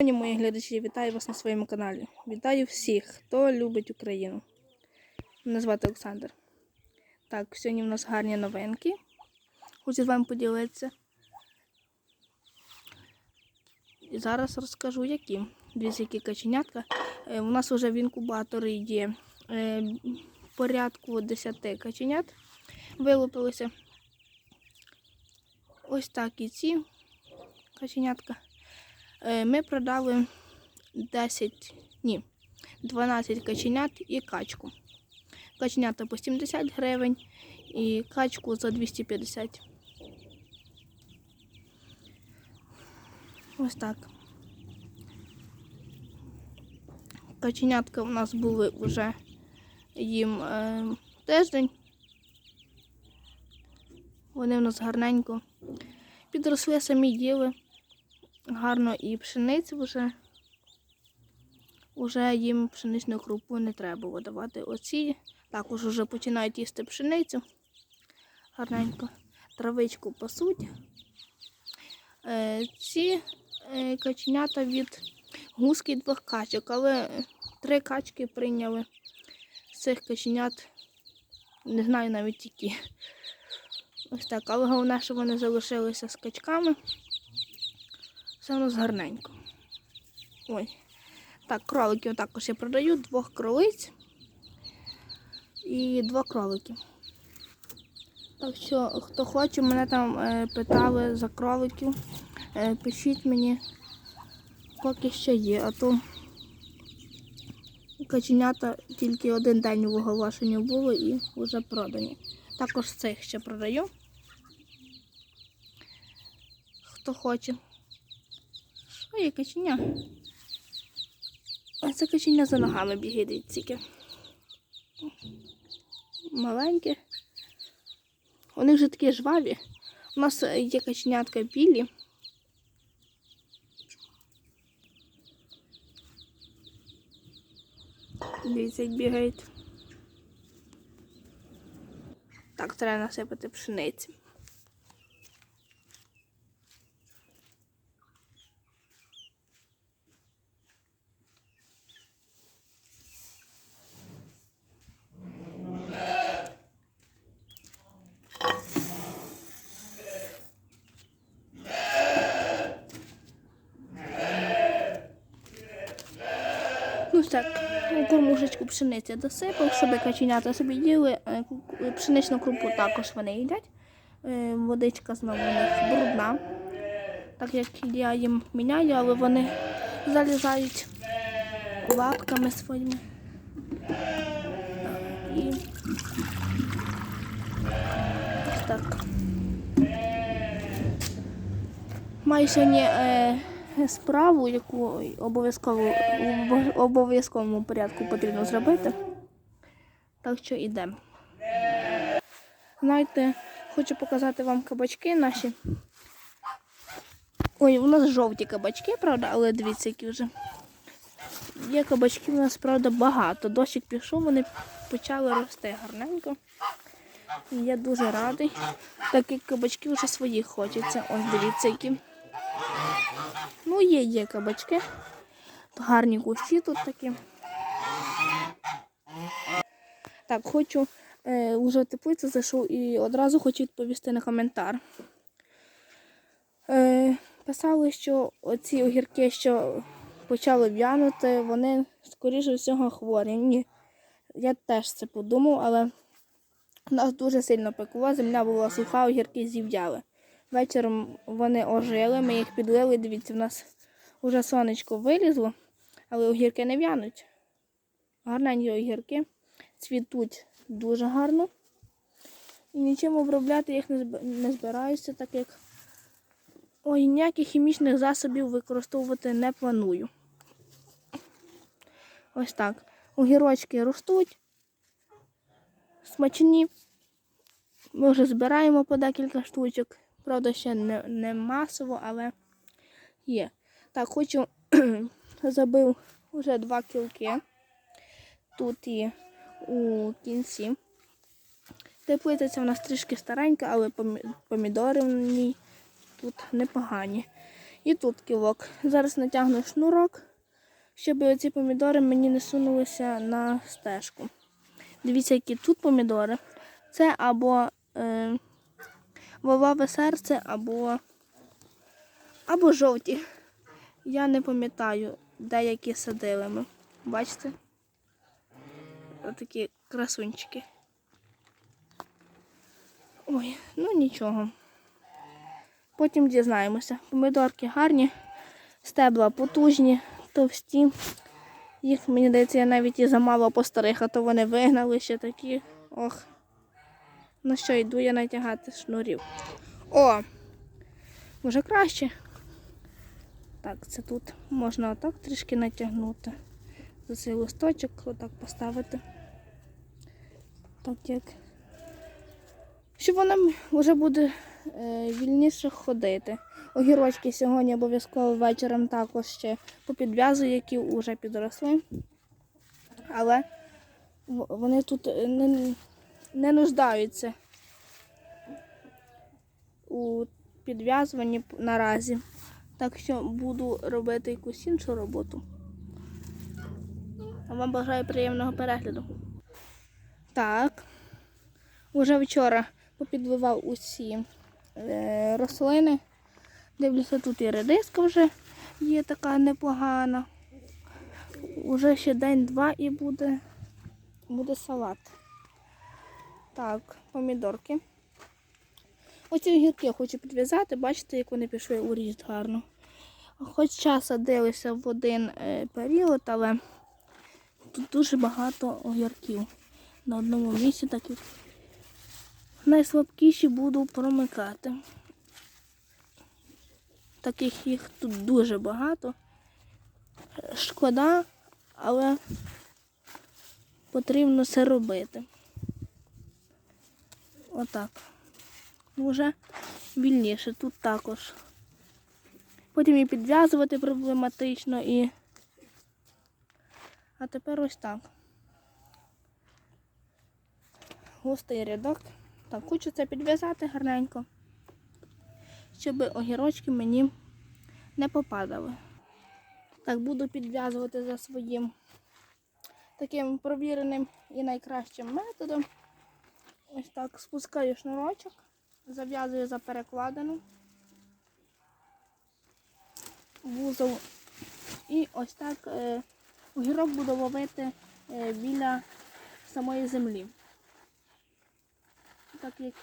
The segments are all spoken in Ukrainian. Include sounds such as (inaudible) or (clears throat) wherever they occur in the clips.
Мої глядачі, вітаю вас на своєму каналі. Вітаю всіх, хто любить Україну. Мене звати Олександр. Так, сьогодні в нас гарні новинки. Хочу з вами поділитися. І зараз розкажу, які. Дивіться, які каченятка. Е, У нас вже в інкубаторі є е, порядку 10 каченят. Вилупилися. Ось так і ці каченятка. Е, Ми продали 10, ні, 12 каченят і качку. Каченята по 70 гривень і качку за 250. Ось так. Каченятка у нас були вже їм е, тиждень. Вони в нас гарненько підросли, самі діли гарно і пшеницю вже. Уже їм пшеничну крупу не треба видавати. Оці також вже починають їсти пшеницю. Гарненько. Травичку пасуть. Е, ці е, каченята від гуски двох качок, але три качки прийняли з цих каченят. Не знаю навіть які. Ось так. Але головне, що вони залишилися з качками. Все у нас гарненько. Ой. Так, кроликів також я продаю, двох кролиць і два кролики. Так що, хто хоче, мене там е, питали за кроликів. Е, пишіть мені, поки що є, а то каченята тільки один день в оголошенні було і вже продані. Також цих ще продаю. Хто хоче. Є каченя? А це каченя за ногами бігає дивіться. Маленьке. Вони вже такі жваві. У нас є каченятка білі. Дивіться, як бігають. Так, треба насипати пшениці. Ну так, у кормушечку пшениці досипав, щоб каченята собі їли. Е, Пшеничну крупу також вони їдять. Е, Водичка знову у них брудна. Так як я їм міняю, але вони залізають лапками своїми. І так. Маю сьогодні е, справу, яку обов'язково в обов'язковому порядку потрібно зробити. Так що йдемо. Знаєте, хочу показати вам кабачки наші. Ой, у нас жовті кабачки, правда, але дивіться, які вже. Є кабачків у нас, правда, багато. Дощик пішов, вони почали рости гарненько. І я дуже радий. Так як кабачки вже свої хочеться. Ось дивіться, які. Ну, є, є кабачки. Гарні кущі тут такі. Так, хочу е, вже в теплицю зайшов і одразу хочу відповісти на коментар. Е, писали, що оці огірки, що почали в'янути, вони, скоріше всього, хворі. Ні, я теж це подумав, але нас дуже сильно пекло, земля була суха, огірки зів'яли. Вечором вони ожили, ми їх підлили. Дивіться, в нас вже сонечко вилізло, але огірки не в'януть. Гарненькі огірки, цвітуть дуже гарно. І нічим обробляти їх не збираюся, так як ой, ніяких хімічних засобів використовувати не планую. Ось так. Огірочки ростуть, смачні. Ми вже збираємо по декілька штучок. Правда, ще не, не масово, але є. Так, хочу (clears throat) забив вже два кілки. Тут і у кінці. Теплиця ця у нас трішки старенька, але помідори в ній тут непогані. І тут кілок. Зараз натягну шнурок, щоб оці помідори мені не сунулися на стежку. Дивіться, які тут помідори. Це або е, вовове серце, або, або жовті. Я не пам'ятаю, де які садили ми. Бачите? Отакі красунчики. Ой, ну нічого. Потім дізнаємося. Помідорки гарні, стебла потужні, товсті. Їх, мені здається, я навіть і замало постарих, а то вони вигнали ще такі. Ох. Ну що, йду я натягати шнурів. О! Вже краще. Так, це тут можна отак трішки натягнути. За цей листочок отак поставити. Так як. Щоб вона вже буде е, вільніше ходити. Огірочки сьогодні обов'язково вечором також ще попідв'язую, які вже підросли. Але вони тут е, не, не нуждаються у підв'язуванні наразі. Так що буду робити якусь іншу роботу. А вам бажаю приємного перегляду. Так. Уже вчора попідливав усі е, рослини. Дивлюся, тут і редиска вже є така непогана. Уже ще день-два і буде, буде салат. Так, помідорки. Оці огірки я хочу підв'язати, бачите, як вони пішли у ріст гарно. Хоча садилися в один е, період, але тут дуже багато огірків на одному місці, так найслабкіші буду промикати. Таких їх тут дуже багато. Шкода, але потрібно це робити. Отак. Ну, Вже вільніше тут також. Потім і підв'язувати проблематично і. А тепер ось так. Густий рядок. Так, хочу це підв'язати гарненько, щоб огірочки мені не попадали. Так, буду підв'язувати за своїм таким провіреним і найкращим методом. Ось так спускаю шнурочок, зав'язую за перекладину, вузол. І ось так е, огірок буду ловити е, біля самої землі. Так як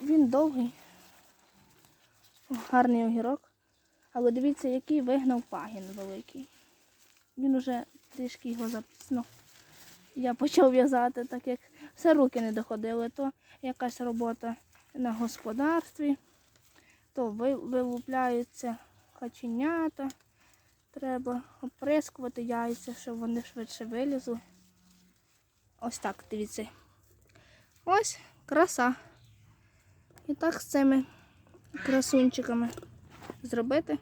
він довгий, гарний огірок. Але дивіться, який вигнав пагін великий. Він уже трішки його запісно. Я почав в'язати, так як все руки не доходили, то якась робота на господарстві, то вилупляються каченята. Треба оприскувати яйця, щоб вони швидше вилізли. Ось так, дивіться. Ось краса. І так з цими красунчиками зробити.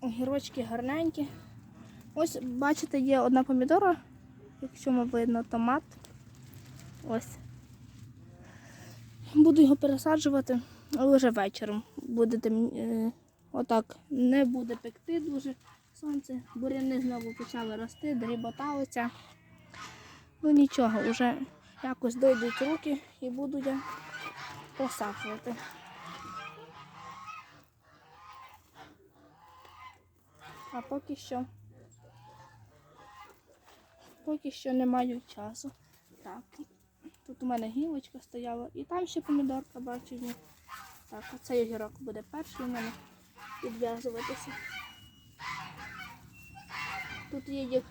Огірочки гарненькі. Ось, бачите, є одна помідора, якщо ми видно, томат. Ось. Буду його пересаджувати, але вже вечором. Буде тем- е, отак, не буде пекти дуже сонце. Буряни знову почали рости, дріботалися. Ну нічого, вже якось дойдуть руки і буду я посаджувати. А поки що. Поки що не маю часу. Так. Тут у мене гілочка стояла. І там ще помідорка бачу. Так, а цей огірок буде перший у мене підв'язуватися. Тут є їх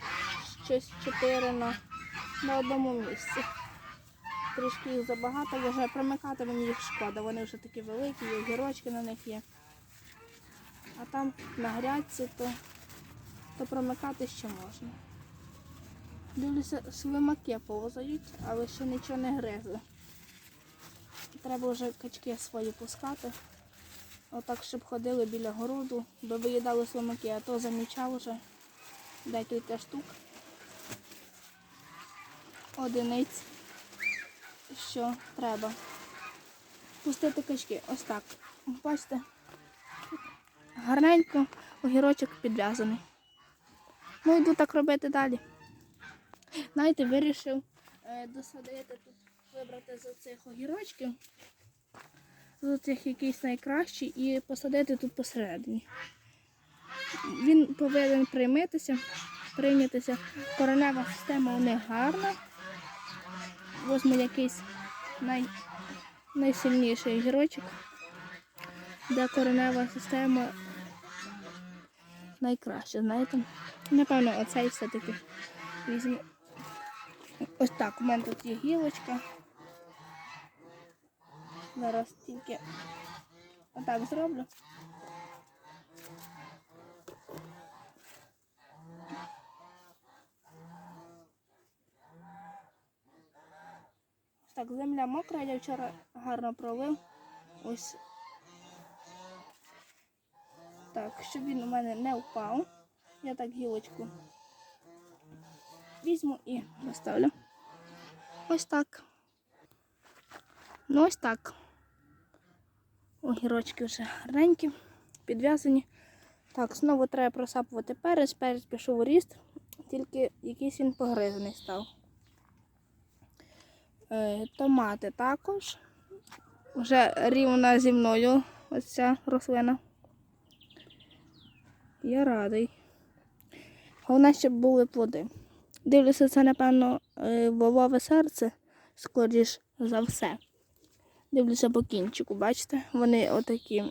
щось чотири на, на одному місці. Трішки їх забагато, вже примикати мені їх шкода. Вони вже такі великі, і огірочки на них є. А там на грядці, то, то промикати ще можна. Дивлюся, слимаки повзають, але ще нічого не гризли. Треба вже качки свої пускати. Отак, щоб ходили біля городу, би виїдали слимаки, а то замічав вже декілька штук. Одиниць, що треба. Пустити качки. Ось так. Бачите, гарненько огірочок підв'язаний. Ну, йду так робити далі. Знаєте, вирішив е, досадити тут, вибрати з цих огірочків, з цих якийсь найкращий, і посадити тут посередині. Він повинен приймитися, прийнятися. Коренева система у них гарна. Возьму якийсь най, найсильніший огірочок, де коренева система найкраща, знаєте. Напевно, оцей все-таки візьму. Ось так, у мене тут є гілочка. Зараз тільки отак зроблю. Так, земля мокра, я вчора гарно пролив. Ось. Так, щоб він у мене не впав. Я так гілочку візьму і поставлю. Ось так. Ну ось так. Огірочки вже гарненькі, підв'язані. Так, знову треба просапувати перець. Перець пішов у ріст, тільки якийсь він погризаний став. Е, томати також. Вже рівна зі мною ось ця рослина. Я радий. Головне, щоб були плоди. Дивлюся, це, напевно, е, волове серце, скоріш за все. Дивлюся по кінчику, бачите? Вони отакі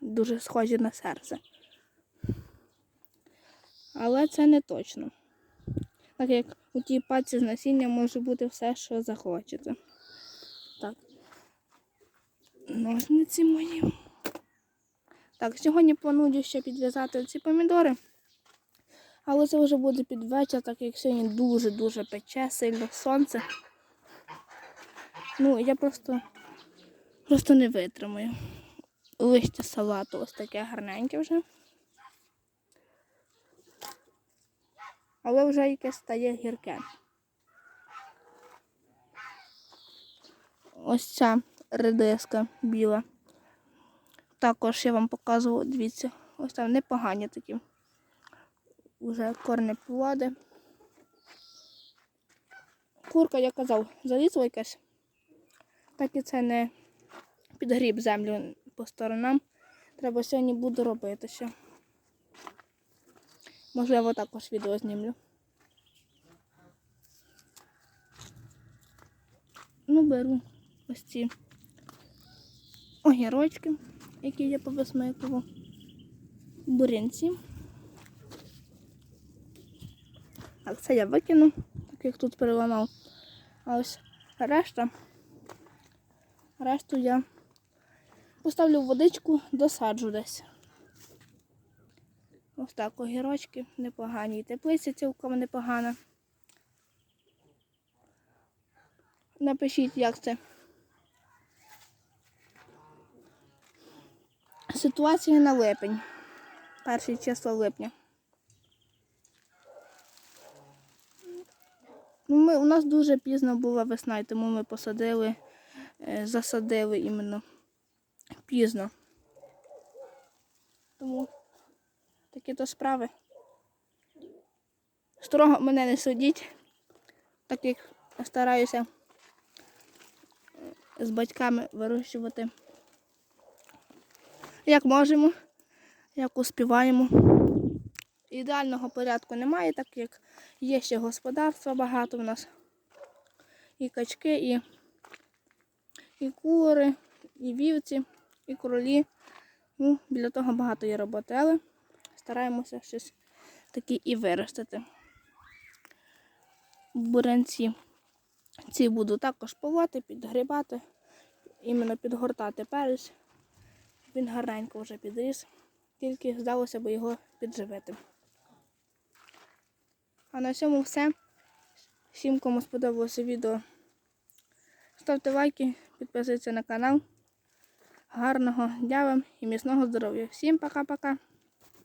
дуже схожі на серце. Але це не точно. Так як у тій паці з насіння може бути все, що захочете. Так. Ножниці мої. Так, сьогодні планую ще підв'язати ці помідори. Але це вже буде під вечір, так як сьогодні дуже-дуже пече, сильно сонце. Ну, я просто, просто не витримаю. Листя салату ось таке гарненьке вже. Але вже якесь стає гірке. Ось ця редиска біла. Також я вам показувала, дивіться, ось там непогані такі. Уже корнеплоди. Курка, я казав, залізла якась. Так і це не підгріб землю по сторонам. Треба сьогодні буду робити ще. Можливо, також відео знімлю. Ну, беру ось ці огірочки, які я повисмикував, бурянці. Так, це я викину, так як тут переламав. А ось решта. Решту я поставлю в водичку, досаджу десь. Ось так огірочки непогані. І теплиця цілком непогана. Напишіть, як це. Ситуація на липень. Перше число липня. Ну, ми, у нас дуже пізно була весна, і тому ми посадили, е, засадили іменно пізно. Тому такі то справи. Строго мене не судіть, так як стараюся е, з батьками вирощувати. Як можемо, як успіваємо. Ідеального порядку немає, так як є ще господарства багато в нас. І качки, і, і кури, і вівці, і кролі. Ну, біля того багато є роботи, але стараємося щось таке і виростити. Бурянці ці буду також полоти, підгрібати, іменно підгортати перець. Він гарненько вже підріс, тільки здалося б його підживити. А на цьому все. Всім, кому сподобалося відео, ставте лайки, підписуйтесь на канал. Гарного дня вам і міцного здоров'я. Всім пока-пока.